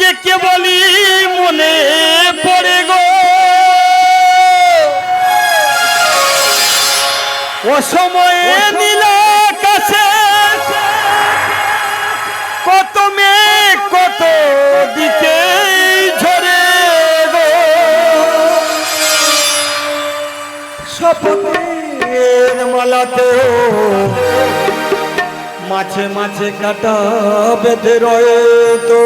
যে কে বলি মনে পড়ে গো। ও সময়ে নীল আকাশে কত মেঘ কত দিকে ঝরে গো। স্বপ্নের মালাতেও মাঝে মাঝে কাটা বেঁধে রয়ে তো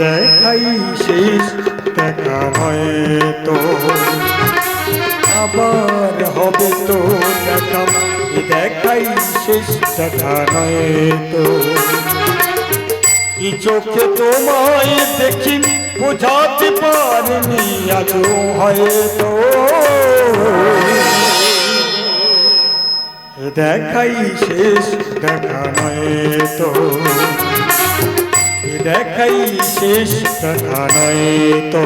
দেখাই শেষ দেখা নয় তো। আবার হবে তো দেখা দেখাই শেষ দেখা নয় তো। কি চোখে তোমায় দেখি বোঝাতে পারিনি, আজও হয়তো দেখাই শেষ দেখা নয় তো। দেখাই শেষ দেখা নয় তো।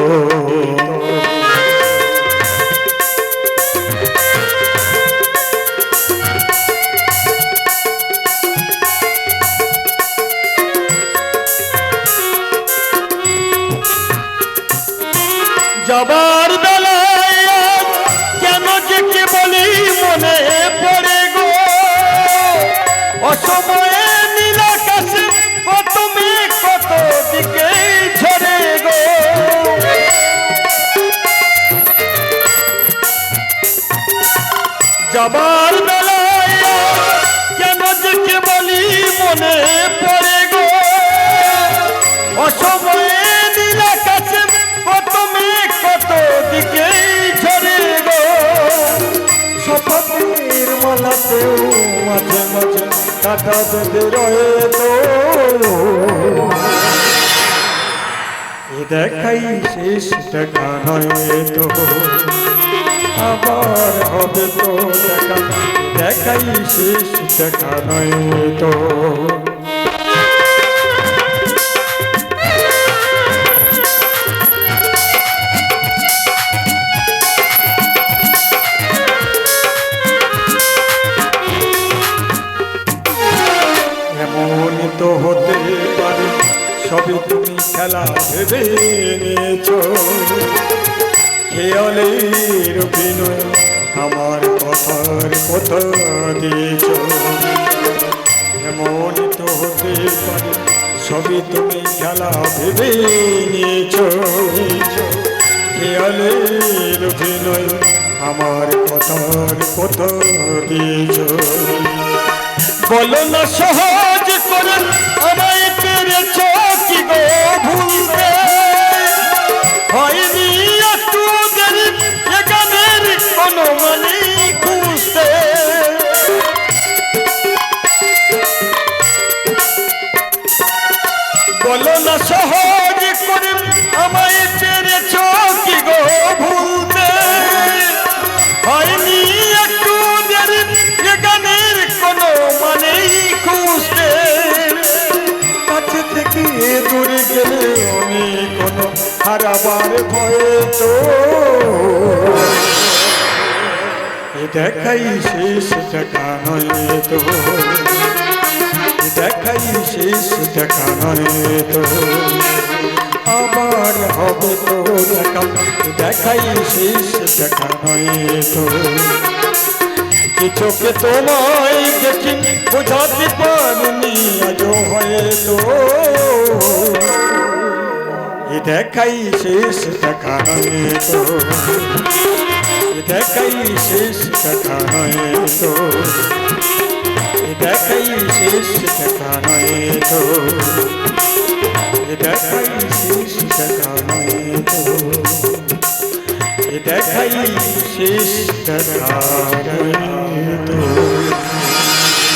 যাবার বেলায় কেন যে বলি মনে পড়ে গো? অসময়ে যাবার কেন যে বলি মনে পড়ে গো? অসময়ে নীল আকাশে কত কত দিকে শপথের মালাতেও মাঝে মাঝে কাটা রয়ে তো দেখাই শেষ দেখা নয় তো। আবার হবে তো দেখা। দেখাই শেষ, দেখা নয় তো। তো হতে পারে, সবই তুমি খেলা ভেবে নিয়েছো। খেয়ালের অভিনয় আমার কথার কথা দিয়েছ। এমন তো হতে পারে, সবই তুমি খেলা ভেবে নিয়েছ। খেয়ালের অভিনয় আমার কথার কথা দিয়েছ। বলো না সহজ করে আমায় হারাবার ভয়ে তো। দেখাই শেষ দেখা নয় তো। দেখাই শেষ দেখা নয় তো। আবার হবে তো দেখা দেখাই শেষ দেখা নয় তো। চোখে তোমায় দেখি, বোঝাতে পারিনি আজও হয়তো। এ দেখাই শেষ দেখা নয় তো। দেখাই শেষ দেখা নয় তো। দেখাই শেষ দেখা তো। দেখাই শেষ দেখা তো। দেখাই শেষ দেখা তো।